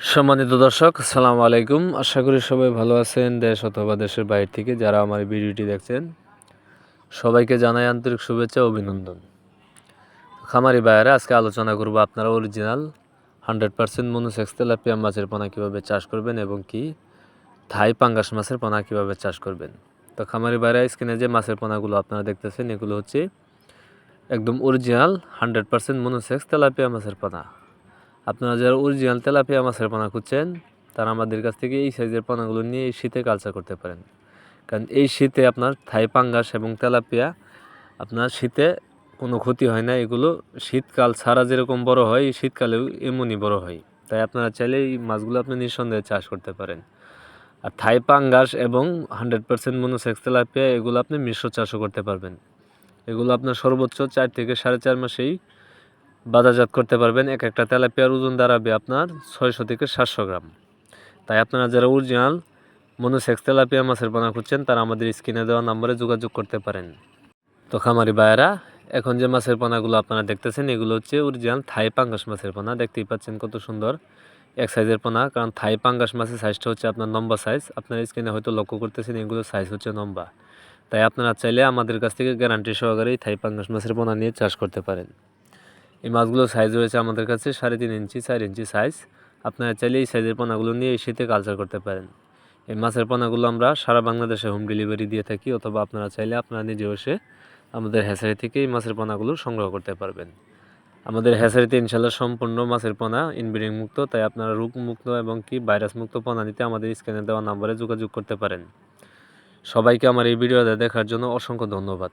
সম্মানিত দর্শক, আসসালামু আলাইকুম। আশা করি সবাই ভালো আছেন দেশ অথবা দেশের বাইরে থেকে যারা আমার ভিডিওটি দেখছেন। সবাইকে জানাই আন্তরিক শুভেচ্ছা অভিনন্দন। খামারি ভাইয়েরা, আজকে আলোচনা করব আপনারা original hundred percent monosex tilapia মাছের পোনা কীভাবে চাষ করবেন এবং কি থাই পাঙ্গাস মাছের পোনা কীভাবে চাষ করবেন। তো খামারি ভাইয়েরা, স্ক্রিনে যে মাছের পোনাগুলো আপনারা দেখতেছেন, এগুলো হচ্ছে একদম original hundred percent monosex tilapia মাছের পোনা। আপনারা যারা অরিজিনাল তেলাপিয়া মাছের পানা খুঁজছেন, তারা আমাদের কাছ থেকে এই সাইজের পানাগুলো নিয়ে এই শীতে কালচার করতে পারেন। কারণ এই শীতে আপনার থাই পাঙ্গাস এবং তেলাপিয়া, আপনার শীতে কোনো ক্ষতি হয় না, এগুলো শীতকাল ছাড়া যেরকম বড় হয় শীতকালেও এমনই বড় হয়। তাই আপনারা চাইলে এই মাছগুলো আপনি নিঃসন্দেহে চাষ করতে পারেন। আর থাই পাঙ্গাস এবং হান্ড্রেড পার্সেন্ট মনোসেক্স তেলাপিয়া, এগুলো আপনি মিশ্র চাষও করতে পারবেন। এগুলো আপনার সর্বোচ্চ চার থেকে সাড়ে চার মাসেই বাজারজাত করতে পারবেন এক একটা তেলাপিয়ার ওজন দাঁড়াবে আপনার ছয়শো থেকে সাতশো গ্রাম। তাই আপনারা যারা অরিজিনাল মনোসেক্স তেলাপিয়া মাছের পোনা খুঁজছেন, তারা আমাদের স্ক্রিনে দেওয়া নম্বরে যোগাযোগ করতে পারেন। তো খামারি ভাইয়েরা, এখন যে মাছের পোনাগুলো আপনারা দেখতেছেন, এগুলো হচ্ছে অরিজিনাল থাই পাঙ্গাস মাছের পোনা। দেখতেই পাচ্ছেন কত সুন্দর এক সাইজের পোনা, কারণ থাই পাঙ্গাস মাছের সাইজটা হচ্ছে আপনার লম্বা সাইজ আপনার স্ক্রিনে হয়তো লক্ষ্য করতেছেন, এগুলো সাইজ হচ্ছে লম্বা। তাই আপনারা চাইলে আমাদের কাছ থেকে গ্যারান্টি সহকারে এই থাই পাঙ্গাস মাছের পোনা নিয়ে চাষ করতে পারেন। এই মাছগুলোর সাইজ রয়েছে আমাদের কাছে সাড়ে তিন ইঞ্চি, চার ইঞ্চি সাইজ আপনারা চাইলে এই সাইজের পোনাগুলো নিয়ে এই শীতে কালচার করতে পারেন। এই মাছের পোনাগুলো আমরা সারা বাংলাদেশে হোম ডেলিভারি দিয়ে থাকি অথবা আপনারা চাইলে আপনারা নিজে এসে আমাদের হ্যাচারি থেকে এই মাছের পোনাগুলো সংগ্রহ করতে পারবেন। আমাদের হ্যাচারিতে ইনশাল্লাহ সম্পূর্ণ মাছের পোনা ইনব্রিডিং মুক্ত, তাই আপনারা রোগ মুক্ত এবং কি ভাইরাস মুক্ত পোনা নিতে আমাদের স্ক্যানে দেওয়া নাম্বারে যোগাযোগ করতে পারেন। সবাইকে আমার এই ভিডিওটা দেখার জন্য অসংখ্য ধন্যবাদ।